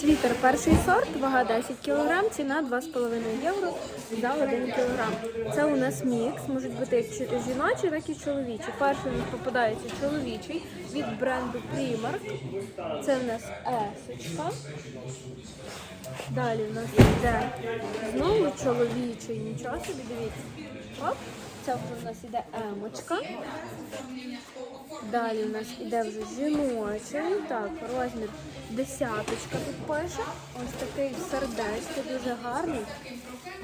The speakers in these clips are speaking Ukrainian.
Світер перший сорт, вага 10 кг, ціна 2,5 євро за 1 кг. Це у нас мікс, можуть бути як жіночі, так і чоловічі. Перший у нас попадається чоловічий від бренду Primark. Це у нас есочка. Далі у нас йде знову чоловічий, нічого собі дивіться. Оп, це вже у нас іде емочка. Далі у нас іде вже жіночий. Так, розмір десяточка тут пише. Ось такий сердечко, дуже гарний.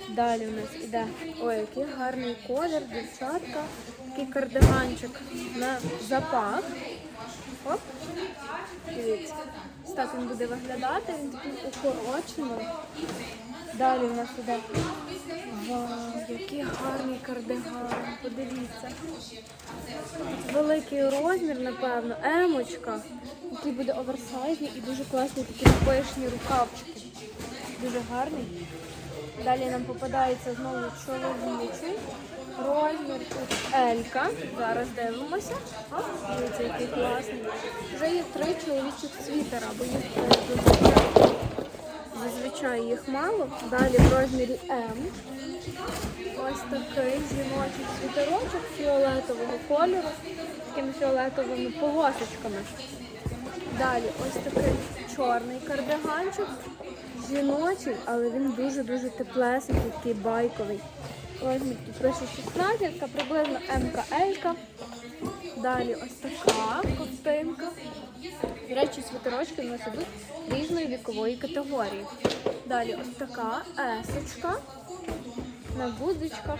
Далі у нас іде ой, який гарний колір, дівчатка. Такий кардиганчик на запах. Оп. Дивіться. Ось так він буде виглядати, він такий укорочений. Далі у нас іде вау, який гарний кардиган. Подивіться. Великий розмір, напевно, емочка, який буде оверсайзний і дуже класні такі пишні рукавчики. Дуже гарний. Далі нам попадається знову чоловічий. Розмір тут Елька. Зараз дивимося. О, дивіться, який класний. Вже є три чоловічих світера, бо їх е, зазвичай, зазвичай їх мало. Далі в розмірі М. Ось такий жіночий світерочок фіолетового кольору, з такими фіолетовими полосочками. Далі ось такий чорний кардиганчик, жіночий, але він дуже-дуже теплесенький, такий байковий. Розмір тут пише 16, приблизно МК Елька. Далі ось така ковтинка. До речі, свитерочки у нас ідуть різної вікової категорії. Далі ось така есочка на гудзичках.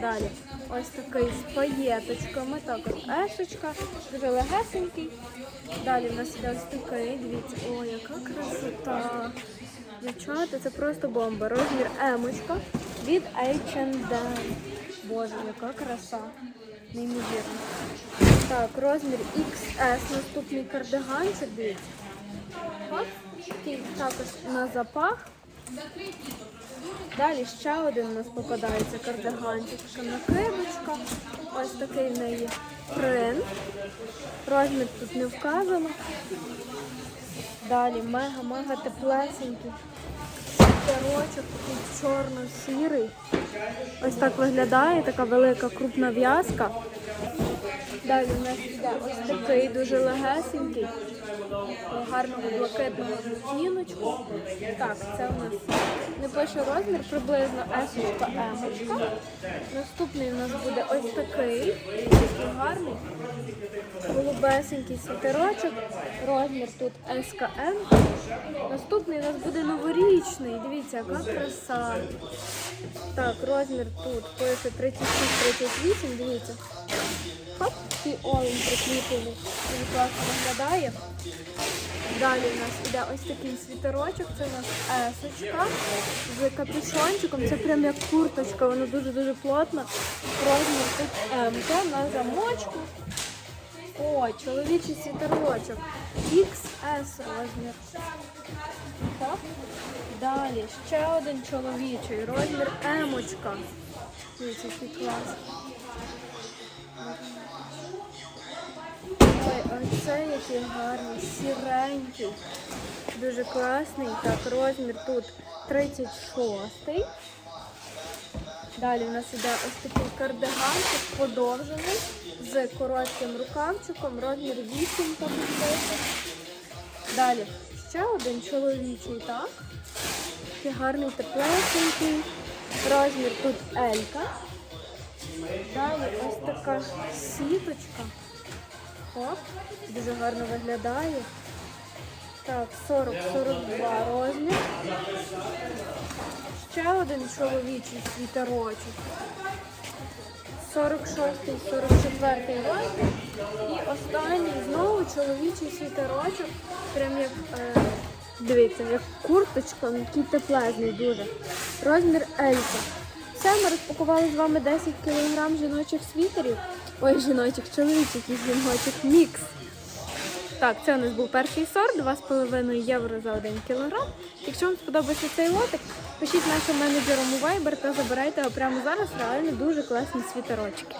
Далі ось такий з паєточками, також есочка, дуже легесенький. Далі в нас іде ось такий, дивіться, о, яка красота. Дівчата, це просто бомба. Розмір емочка від H&M. Боже, яка краса. Неймовірно. Так, розмір XS, наступний кардиганчик, дивіться. Також на запах. Далі ще один у нас попадається кардиганчик, накидочка. Ось такий в неї принт. Розмір тут не вказано. Далі мега-мега теплесенький. Світерочок такий чорно-сірий. Ось так виглядає, така велика крупна в'язка. Далі у нас йде ось такий дуже легесенький, гарного блакитного відтіночку. Так, це у нас не пише розмір, приблизно есочка емочка. Наступний у нас буде ось такий, такий гарний, голубесенький світерочок. Розмір тут СКМ. Наступний у нас буде новорічний. Дивіться, яка краса. Так, розмір тут пише 36-38, дивіться. Хоп, такий олень прикріплений. Дуже класно виглядає. Далі у нас іде ось такий світерочок, це у нас есочка з капюшончиком. Це прям як курточка, воно дуже-дуже плотно. Розмір тут М на замочку. О, чоловічий світерочок. XS розмір. Хоп. Далі ще один чоловічий. Розмір емочка. Дивіться, який клас. Ой, який гарний, сіренький. Дуже класний. Так, розмір тут 36. Далі у нас іде ось такий кардиганчик подовжений з коротким рукавчиком, розмір 8 там пише. Далі ще один чоловічий, так? Такий гарний теплесенький. Розмір тут Елька. Далі ось така сіточка. Оп, дуже гарно виглядає. Так, 40-42 розмір. Ще один чоловічий світерочок. 46-44 розмір. І останній знову чоловічий світерочок. Прям як, е, дивіться, як курточка, ну, який теплезний дуже. Розмір Елька. Все, ми розпакували з вами 10 кг жіночих світерів. Ой, жіночок, чоловічок і жіночок мікс. Так, це у нас був перший сорт, 2,5 євро за 1 кілограм. Якщо вам сподобався цей лотик, пишіть нашим менеджерам у Viber та забирайте його прямо зараз. Реально дуже класні світерочки.